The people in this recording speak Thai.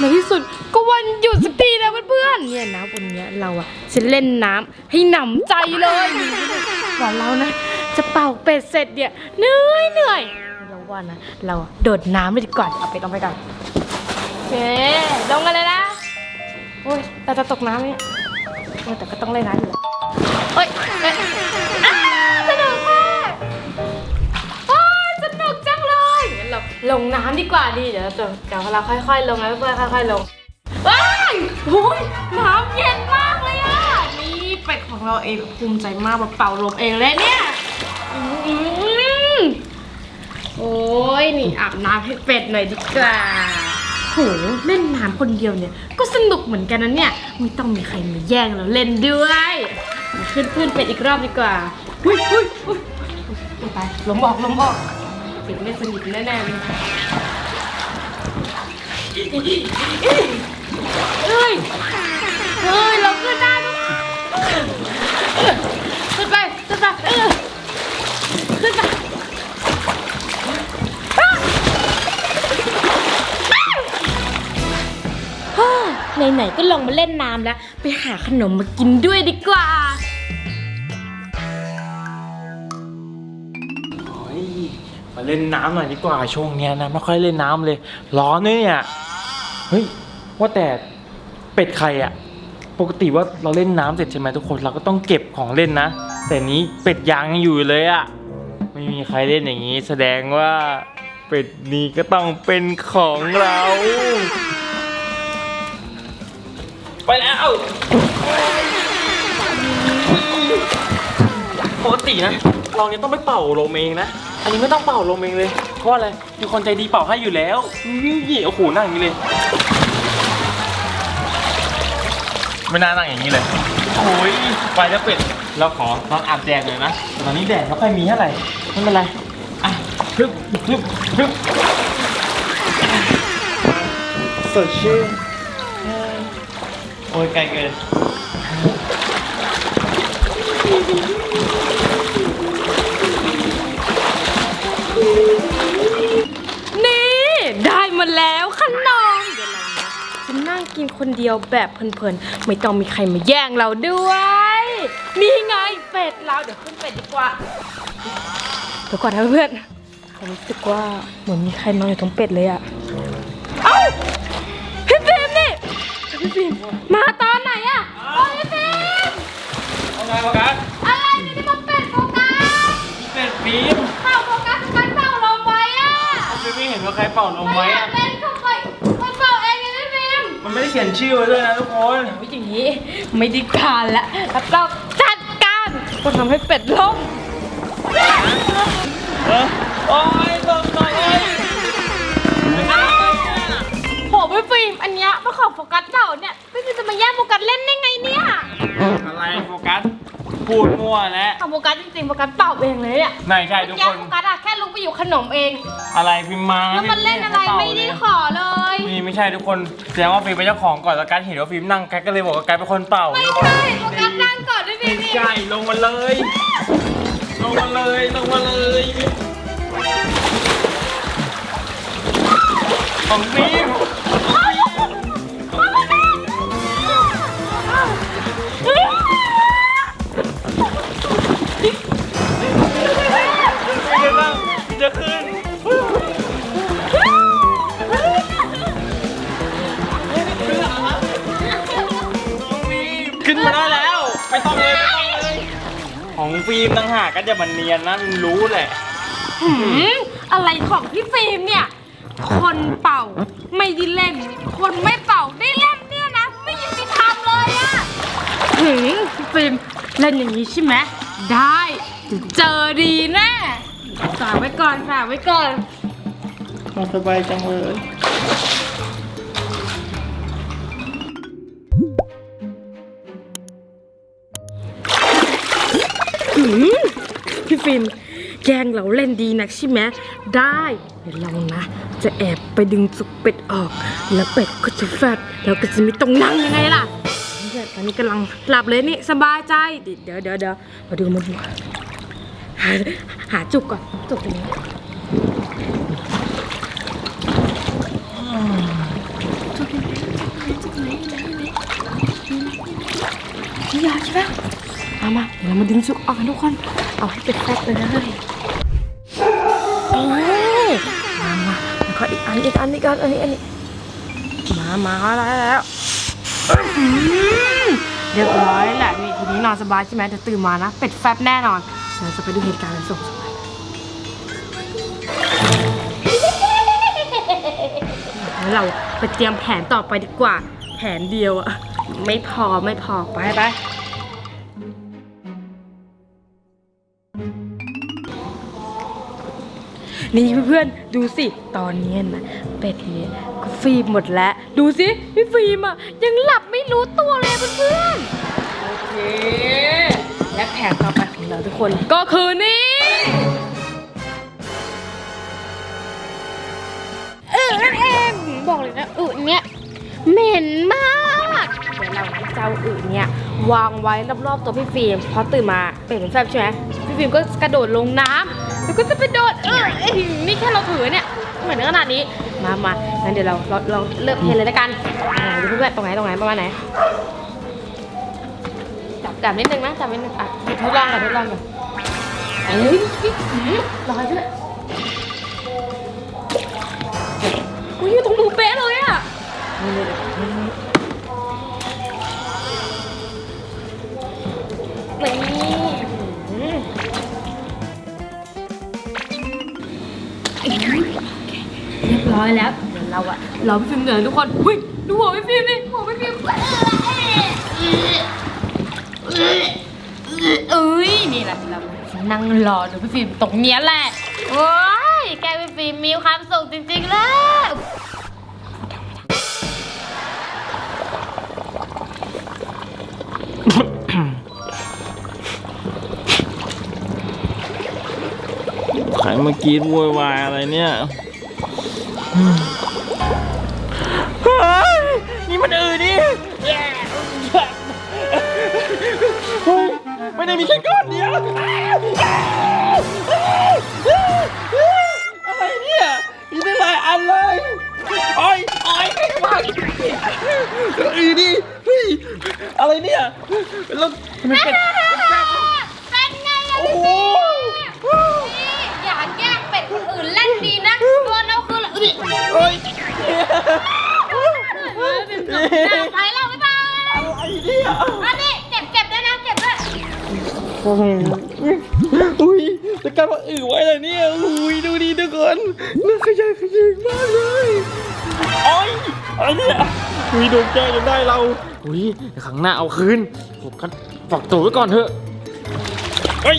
ในที่สุดก็วันหยุดสักทีนะเพื่อนๆเนี่ยนะวันเนี้ยเราอะจะเล่นน้ำให้หนำใจเลยก่อนเรานะจะเป่าเป็ดเสร็จเนี่ยเหนื่อยเหนื่อยเราว่านะเราอะโดดน้ำเลยดีกว่าเอาเป็ดลงไปก่อนโอเคลงกันเลยนะโอ้ยเราจะตกน้ำเนี่ยโอ้ยแต่ก็ต้องเล่นน้ำอยู่แล้วเอ้ยเอ้ย ลงน้ำดีกว่าดีเดี๋ยวเราจะเดี๋ยวเราค่อย ๆ ลงนะเพื่อนๆค่อย ๆ ลงว้ายโอ้ยน้ำเย็นมากเลยอะนี่เป็ดของเราเองภูมิใจมากมาเป่าลมเองเลยเนี่ยอืมโอ้ยนี่อาบน้ำให้เป็ดหน่อยดีกว่าโหเล่นน้ำคนเดียวเนี่ย ก็สนุกเหมือนกันนะเนี่ยไม่ต้องมีใครมาแย่งเราเล่นด้วยมาขึ้นพื้นเป็ดอีกรอบดีกว่าอุ้ยอุ้ยอุ้ยไปลมออกลมออก ป็ดไม่สนิทแน่ๆเลยเฮ้ย เฮ้ย เราขึ้นได้แล้วขึ้นไปขึ้นไปเออขึ้นไปไหนๆก็ลงมาเล่นน้ำแล้ว ไปหาขนมมากินด้วยดีกว่า เล่นน้ำหน่อยดีกว่าช่วงเนี้ยนะไม่ค่อยเล่นน้ำเลย ร้อนด้วยเนี่ยเฮ้ยว่าแต่เป็ดใครอะปกติว่าเราเล่นน้ำเสร็จใช่ไหมทุกคนเราก็ต้องเก็บของเล่นนะ แต่นี้เป็ดยางยังอยู่เลยอะไม่มีใครเล่นอย่างนี้ แสดงว่าเป็ดนี้ก็ต้องเป็นของเรา ไปแล้วปกตินะเราเนี่ยต้องไปเป่าลมเองนะ อันนี้ไม่ต้องเป่าลมเองเลย เพราะอะไร มีคนใจดีเป่าให้อยู่แล้วนี่โอ้โหนั่งอย่างนี้เลย ไม่น่านั่งอย่างนี้เลยโอ้ยไปแล้วเป็ด เราขอลองอาบแดดเลยนะแต่ตอนนี้แดดไม่ค่อยมีเท่าไหร่ไม่เป็นไร อะฮึบฮึบฮึบสดชื่นโอ้ยไกลเกินนี่ คนเดียวแบบเพลินๆ ไม่ต้องมีใครมาแย่งเราด้วย นี่ไงเป็ดเราเดี๋ยวขึ้นเป็ดดีกว่า เดี๋ยวก่อนนะเพื่อนผมรู้สึกว่าเหมือนมีใครนอนอยู่ตรงเป็ดเลยอะเอ้าพี่ฟิล์มนี่พี่ฟิล์มมาตอนไหนอะโอ้ยพี่ฟิล์มเอาไงโฟกัสอะไรเนี่ยนี่มันเป็ดโฟกัสเป็ดฟิล์มเป่าโฟกัสกันเป่าลมไว้อะฟิล์มไม่เห็นว่าใครเป่าลมไม่ไว้อยาอะ มมันไม่ได้เขียนชื่อไว้ด้วยนะทุกคนโอ้ยอย่างนี้ไม่ได้การละแล้วก็จัดการก็ทำให้เป็ดล่มเออโอ้ยตกตกเอ้ยโหพี่ฟิล์มอันเนี้ยเป็นของโฟกัสเป่าเนี่ยพี่ฟิล์มจะมาแย่งโฟกัสเล่นได้ไงเนี่ยอะไรโฟกัส พูดมั่วแล้วของโฟกัสจริงๆโฟกัสเป่าเองเลยเนี่ยไหนใช่ทุกแย่คงนโฟกัสอะแค่ลุกไปอยู่ขนมเอง อะไรฟิล์มมาแล้วมันเล่นอะไรไม่ได้ขอเลย นี่ไม่ใช่ทุกคนแสดงว่าฟิล์มเป็นเจ้าของก่อนแล้วการเห็นว่าฟิล์มนั่งการก็เลยบอกว่าการเป็นคนเป่า ไม่ใช่โฟกัสนั่งก่อนพี่ฟิไม่ล์มนี่ใช่ลงมาเลย ลงมาเลยลงมาเลยของฟิล์ม ฟิล์มต่างหากก็จะมันเนียนนะมันรู้แหละ หืมอะไรของพี่ฟิล์มเนี่ย คนเป่าไม่ได้เล่น คนไม่เป่าได้เล่นเนี่ยนะ ไม่ยุติธรรมเลยอะหืมพี่ฟิล์มเล่นอย่างนี้ใช่ไหมได้เดี๋ยวเจอดีแน่ฝากไว้ก่อนฝากไว้ก่อน สบายจังเลย พี่ฟิล์มแกงเราเล่นดีนะใช่ไหมได้เดี๋ยวเรานะ จะแอบไปดึงสุกเป็ดออก แล้วเป็ดก็จะแฟดแล้วก็จะมีตรงนั่งยังไงล่ะเนี่ตอนนี้กำลังหลับเลยนี่สบายใจ เดี๋ยวเดี๋ยวเดี๋ยวมาดูมาดูหาหาจุกก่อนจุกตรงนี้จุกไหนจุกไหนจุกไหนจุกไหนจุกไหนจุกไหนจุกไหนจุกไหน มมามาเดี๋ยวเรามาดึงสุกออกกันทุกคน เอาให้เป็นแฟตเลยโอ้ยมามาแล้วก็อีกอันอีกอันอีกอันอันนี้อันนี้มามาแล้วแล้วอืมเรียบร้อยแหละนี่ทีนี้นอนสบายใช่ไหมแต่ตื่นมานะ เป็ดแฟบแน่นอนเดี๋ยวจะไปดูเหตุการณ์ในส่งสบายแล้วเราไปเตรียมแผนต่อไปดีกว่า แผนเดียวอะไม่พอไม่พอไปไป นี่เพื่อนๆดูสิตอนนี้นะเป็ดเนี่ยก็ฟิล์มหมดแล้ว ดูสิพี่ฟิล์มอะยังหลับไม่รู้ตัวเลยเพื่อนๆโอเค และแผนต่อไปของเราทุกคนก็คือนี่เออนั่นเองบอกเลยนะอึเนี้ยเหม็นมากเดี๋ยวเราจะเอาอึเนี้ยวางไว้รอบๆตัวพี่ฟิล์มพอตื่นมาเป็นเหมือนแฟบใช่ไหมพี่ฟิล์มก็กระโดดลงน้ำ แล้วก็จะไปโดนเออเอ้ยนี่แค่เราถือเนี่ยเหมือนขนาดนี้ มามางั้นเดี๋ยวเราเราเราเริ่มเทเลยแล้วกันอ่าดูเพื่อนๆตรงไหนตรงไหนประมาณไหน จับจับนิดนึงนะจับนิดนึงอะทดลองก่อนทดลองก่อนเอ้ยลอยด้วย เรียบร้อยแล้วเดี๋ยวเราอะรอพี่ฟิล์มเหนือยทุกคนหุ้ยดูหัวพี่ฟิล์มดิหัวพี่ฟิล์มเอ้ยนี่แหละเรานั่งรอดูพี่ฟิล์มตรงเนี้ยแหละโอ้ยแกพี่ฟิล์มมีความสุขจริงๆเลย ใครเมื่อกี้โวยวายอะไรเนี่ยเฮ้ยนี่มันอืดดิเฮ้ยไม่ได้มีแค่ก้อนเดียวอะไรเนี่ยมีตั้หลายอันเลยโอ้ยโอ้ยไม่ไหวอืดดิเฮ้ยอะไรเนี่ยแล้วมันเป็น เป็นไงอะโอ้โหอย่ อุ้ยจะกลับมาอือไว้เลยเนี่ยอุ้ยดูดีทุกคนน่าขยะแขยงมากเลยโอ้ยอะไรเนี่ยอุ้ยโดนแกล้งจนได้เราอุ้ยเดี๋ยวครั้งหน้าเอาคืนผมกันฝักตัวไว้ก่อนเถอะเฮ้ย